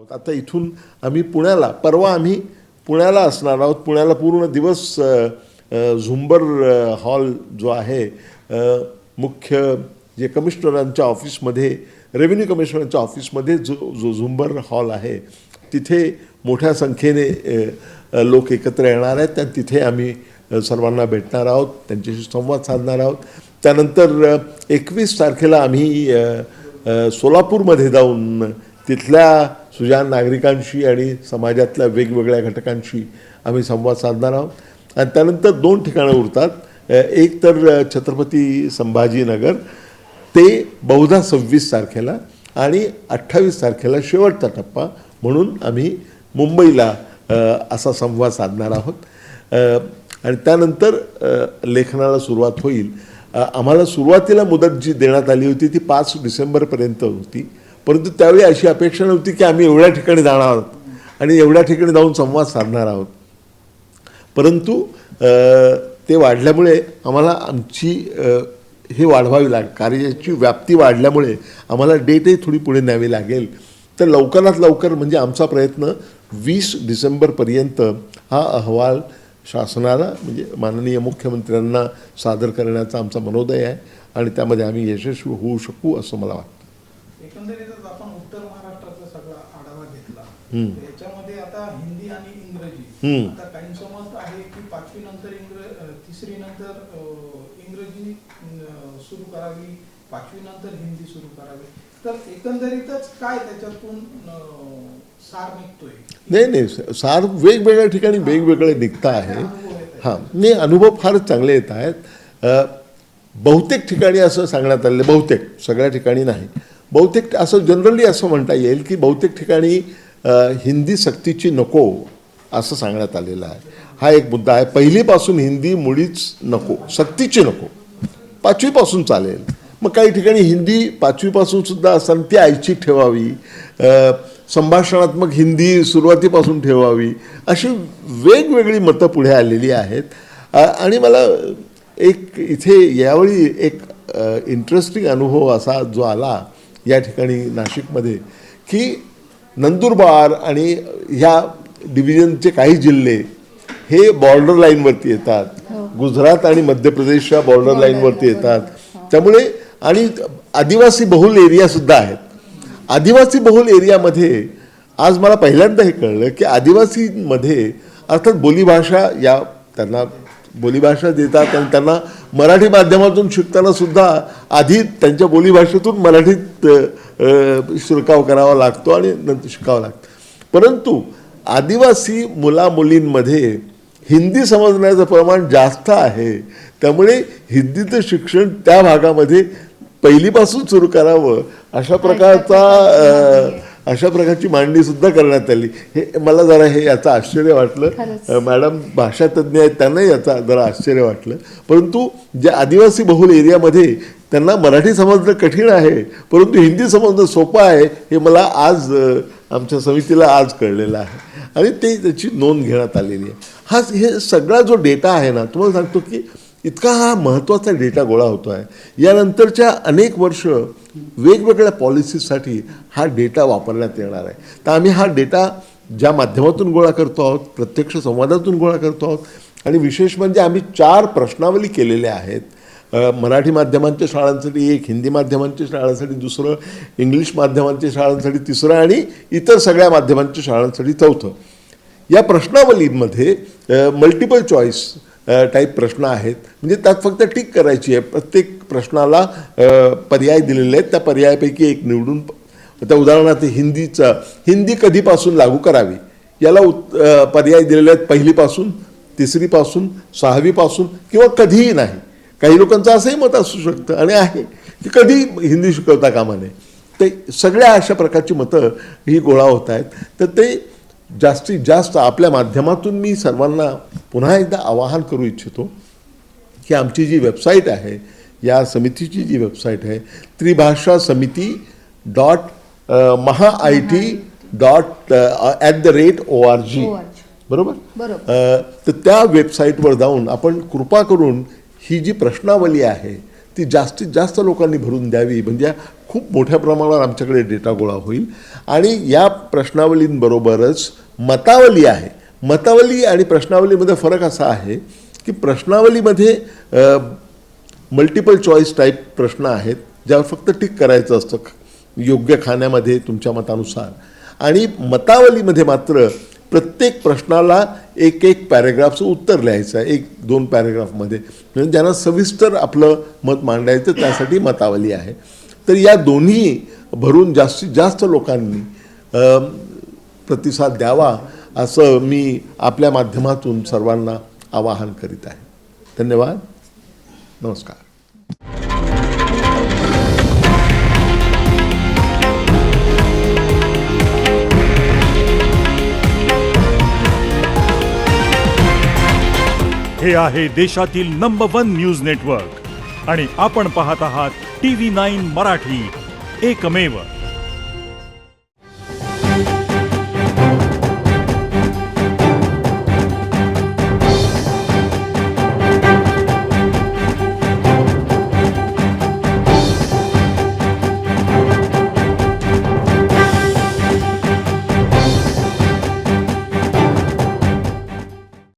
आहोत. आता इथून आम्ही पुण्याला परवा आम्ही पुण्याला असणार आहोत. पुण्याला पूर्ण दिवस झुंबर हॉल जो आहे मुख्य जे कमिशनरांच्या ऑफिसमध्ये रेव्हेन्यू कमिशनरांच्या ऑफिसमध्ये जो जो झुंबर हॉल आहे तिथे मोठ्या संख्येने लोक एकत्र येणार आहेत आणि तिथे आम्ही सर्वांना भेटणार आहोत त्यांच्याशी संवाद साधणार आहोत. त्यानंतर एकवीस तारखेला आम्ही सोलापूरमध्ये जाऊन तिथल्या सुजाण नागरिकांशी आणि समाजातल्या वेगवेगळ्या घटकांशी आम्ही संवाद साधणार आहोत. आणि त्यानंतर दोन ठिकाणं उरतात. एक तर छत्रपती संभाजीनगर. ते बहुधा सव्वीस तारखेला आणि अठ्ठावीस तारखेला शेवटचा टप्पा म्हणून आम्ही मुंबईला असा संवाद साधणार आहोत. आणि त्यानंतर लेखनाला सुरुवात होईल. आम्हाला सुरुवातीला मुदत जी देण्यात आली होती ती पाच डिसेंबरपर्यंत होती. परंतु त्यावेळी अशी अपेक्षा नव्हती की आम्ही एवढ्या ठिकाणी जाणार आहोत आणि एवढ्या ठिकाणी जाऊन संवाद साधणार आहोत. परंतु ते वाढल्यामुळे आम्हाला आमची हे वाढवावी लाग कार्याची व्याप्ती वाढल्यामुळे आम्हाला डेटही थोडी पुढे न्यावी लागेल. तर लवकरात लवकर म्हणजे आमचा प्रयत्न वीस डिसेंबरपर्यंत हा अहवाल शासनाला म्हणजे माननीय मुख्यमंत्र्यांना सादर करण्याचा आमचा मनोदय आहे आणि त्यामध्ये आम्ही यशस्वी होऊ शकू असं मला वाटतं. एकंदरीतच आपण उत्तर महाराष्ट्राचा सगळा आढावा घेतला. याच्यामध्ये आता हिंदी आणि इंग्रजी. आता काहींचं मत आहे की पाचवी नंतर इंग्र तिसरी नंतर इंग्रजी सुरू करावी पाचवी नंतर हिंदी सुरू करावी. तर एकंदरीतच काय त्याच्यातून सार निघतोय? नाही नाही सार वेगवेगळ्या ठिकाणी वेगवेगळे निघता आहे. हां नाही अनुभव फारच चांगले येत आहेत. बहुतेक ठिकाणी असं सांगण्यात आलेलं बहुतेक सगळ्या ठिकाणी नाही. बहुतेक असं जनरली असं म्हणता येईल की बहुतेक ठिकाणी हिंदी सक्तीची नको असं सांगण्यात आलेलं आहे. हा एक मुद्दा आहे. पहिलीपासून हिंदी मुळीच नको सक्तीची नको. पाचवीपासून चालेल. मग काही ठिकाणी हिंदी पाचवीपासून सुद्धा असताना ती ऐच्छिक ठेवावी. संभाषणात्मक हिंदी सुरुवातीपासून ठेवावी. अशी वेगवेगळी मतं पुढे आलेली आहेत. आणि मला एक इथे यावेळी एक इंटरेस्टिंग अनुभव असा जो आला. या ठिकाणी नाशिकमध्ये की नंदुरबार आणि ह्या डिव्हिजनचे काही जिल्हे हे बॉर्डर लाईनवरती येतात. गुजरात आणि मध्य प्रदेशच्या बॉर्डर लाईनवरती येतात. त्यामुळे आणि आदिवासी बहुल एरिया सुद्धा आहेत. आदिवासी बहुल एरियामध्ये आज मला पहिल्यांदा हे कळलं की आदिवासीमध्ये अर्थात बोलीभाषा या त्यांना बोलीभाषा देतात आणि त्यांना मराठी माध्यमातून शिकताना सुद्धा आधी त्यांच्या बोलीभाषेतून मराठीत शिरकाव करावा लागतो आणि नंतर शिकावं लागतं. परंतु आदिवासी मुलामुलींमध्ये हिंदी समजण्याचं प्रमाण जास्त आहे. त्यामुळे हिंदीचं शिक्षण त्या भागामध्ये पहिलीपासून सुरू करावं अशा प्रकारचा अशा प्रकारची मांडणी सुद्धा करण्यात आली. हे मला जरा हे याचं आश्चर्य वाटलं. मॅडम भाषातज्ञ आहेत त्यांनाही याचा जरा आश्चर्य वाटलं. परंतु ज्या आदिवासी बहुल एरियामध्ये त्यांना मराठी समजणं कठीण आहे परंतु हिंदी समजणं सोपं आहे हे मला आज आमच्या समितीला आज कळलेलं आहे. आणि ते त्याची नोंद घेण्यात आलेली आहे. हा हे सगळा जो डेटा आहे ना तुम्हाला सांगतो की इतका हा महत्त्वाचा डेटा गोळा होतो आहे यानंतरच्या अनेक वर्ष वेगवेगळ्या पॉलिसीसाठी हा डेटा वापरण्यात येणार आहे. तर आम्ही हा डेटा ज्या माध्यमातून गोळा करतो आहोत प्रत्यक्ष संवादातून गोळा करतो आहोत आणि विशेष म्हणजे आम्ही चार प्रश्नावली केलेल्या आहेत. मराठी माध्यमांच्या शाळांसाठी एक हिंदी माध्यमांच्या शाळांसाठी दुसरं इंग्लिश माध्यमांच्या शाळांसाठी तिसरं आणि इतर सगळ्या माध्यमांच्या शाळांसाठी चौथं. या प्रश्नावलीमध्ये मल्टिपल चॉईस टाईप प्रश्न आहेत. म्हणजे त्यात फक्त टिक करायची आहे. प्रत्येक प्रश्नाला पर्याय दिलेले आहेत. त्या पर्यायापैकी एक निवडून त्या उदाहरणार्थ हिंदीचं हिंदी कधीपासून लागू करावी? याला उत् पर्याय दिलेले आहेत पहिलीपासून तिसरीपासून सहावीपासून किंवा कधीही नाही. काही लोकांचं असंही मत असू शकतं आणि आहे. की कधी हिंदी शिकवता कामा नये. ते सगळ्या अशा प्रकारची मतं ही गोळा होत आहेत. तर ते जास्तीत जास्त आपल्या माध्यमातून मी सर्वांना पुन्हा एकदा आवाहन करू इच्छितो की आमची जी वेबसाईट आहे या समितीची जी वेबसाईट आहे त्रिभाषा समिती dot Maha I T dot at the rate O R G. बरोबर? तर त्या वेबसाईटवर जाऊन आपण कृपा करून ही जी प्रश्नावली आहे ती जास्तीत जास्त लोकांनी भरून द्यावी. म्हणजे खूप मोठ्या प्रमाणावर आमच्याकडे डेटा गोळा होईल. आणि या प्रश्नावलींबरोबरच मतावली आहे. मतावली आणि प्रश्नावलीमध्ये फरक असा आहे की प्रश्नावलीमध्ये मल्टिपल चॉईस टाईप प्रश्न आहेत ज्यावर फक्त टिक करायचं असतं योग्य खाण्यामध्ये तुमच्या मतानुसार. आणि मतावलीमध्ये मात्र प्रत्येक प्रश्नाला एक एक पॅरेग्राफचं उत्तर लिहायचं आहे एक दोन पॅरेग्राफमध्ये म्हणजे ज्यांना सविस्तर आपलं मत मांडायचं त्यासाठी मतावली आहे. तर या दोन्ही भरून जास्तीत जास्त लोकांनी प्रतिसाद द्यावा असं मी आपल्या माध्यमातून सर्वांना आवाहन करीत आहे. धन्यवाद. नमस्कार. हे आहे देशातील नंबर वन न्यूज नेटवर्क आणि आपण पाहत आहात टी व्ही नाईन मराठी. एकमेव